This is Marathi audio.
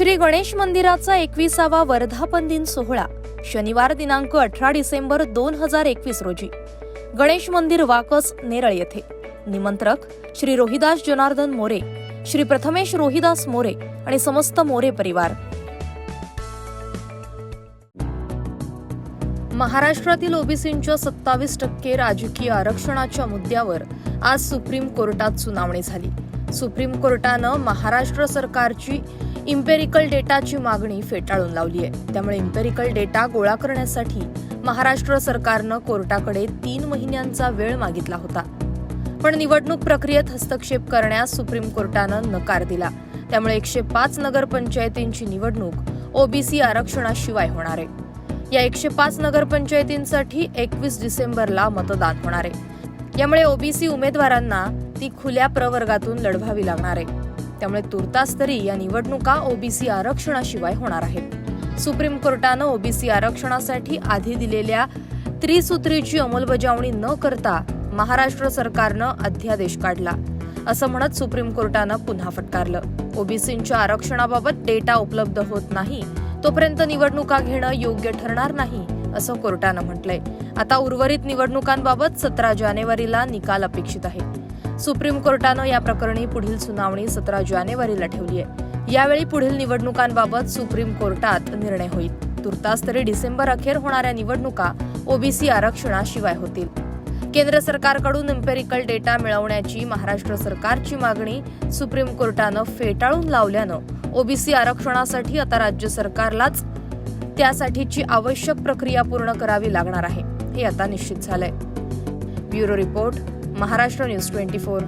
श्री गणेश मंदिराचा एकविसावा वर्धापन दिन सोहळा शनिवार दिनांक अठरा डिसेंबर दोन हजार एकवीस रोजी. गणेश मंदिर वाकस नेरळ येथे. निमंत्रक श्री रोहिदास जनार्दन मोरे श्री प्रथमेश रोहिदास मोरे आणि समस्त मोरे परिवार. महाराष्ट्रातील ओबीसींच्या सत्तावीस टक्के राजकीय आरक्षणाच्या मुद्द्यावर आज सुप्रीम कोर्टात सुनावणी झाली. सुप्रीम कोर्टानं महाराष्ट्र सरकारची इम्पेरिकल डेटाची मागणी फेटाळून लावली आहे त्यामुळे इम्पेरिकल डेटा गोळा करण्यासाठी महाराष्ट्र सरकारनं कोर्टाकडे तीन महिन्यांचा वेळ मागितला होता. पण निवडणूक प्रक्रियेत हस्तक्षेप करण्यास सुप्रीम कोर्टानं नकार दिला. त्यामुळे एकशे पाच नगरपंचायतींची निवडणूक ओबीसी आरक्षणाशिवाय होणार. आहे या एकशे पाच नगरपंचायतींसाठी एकवीस डिसेंबरला मतदान होणार. आहे यामुळे ओबीसी उमेदवारांना ती खुल्या प्रवर्गातून लढवावी लागणार. आहे त्यामुळे तुर्तास तरी या निवडणुका ओबीसी आरक्षणाशिवाय होणार आहेत. सुप्रीम कोर्टानं ओबीसी आरक्षणासाठी आधी दिलेल्या त्रिसूत्रीची अंमलबजावणी न करता महाराष्ट्र सरकारनं अध्यादेश काढला. असं म्हणत सुप्रीम कोर्टानं पुन्हा फटकारलं. ओबीसींच्या आरक्षणाबाबत डेटा उपलब्ध होत नाही तोपर्यंत निवडणुका घेणं योग्य ठरणार नाही असं कोर्टानं म्हटलंय. आता उर्वरित निवडणुकांबाबत सतरा जानेवारीला निकाल अपेक्षित आहे. सुप्रीम कोर्टानं या प्रकरणी पुढील सुनावणी सतरा जानेवारीला ठेवली आहे. यावेळी पुढील निवडणुकांबाबत सुप्रीम कोर्टात निर्णय होईल. तुर्तास तरी डिसेंबर अखेर होणाऱ्या निवडणुका ओबीसी आरक्षणाशिवाय होतील. केंद्र सरकारकडून इम्पेरिकल डेटा मिळवण्याची महाराष्ट्र सरकारची मागणी सुप्रीम कोर्टानं फेटाळून लावल्यानं ओबीसी आरक्षणासाठी आता राज्य सरकारलाच त्यासाठीची आवश्यक प्रक्रिया पूर्ण करावी लागणार आहे. हे आता निश्चित झालंय. Bureau report Maharashtra news twenty four.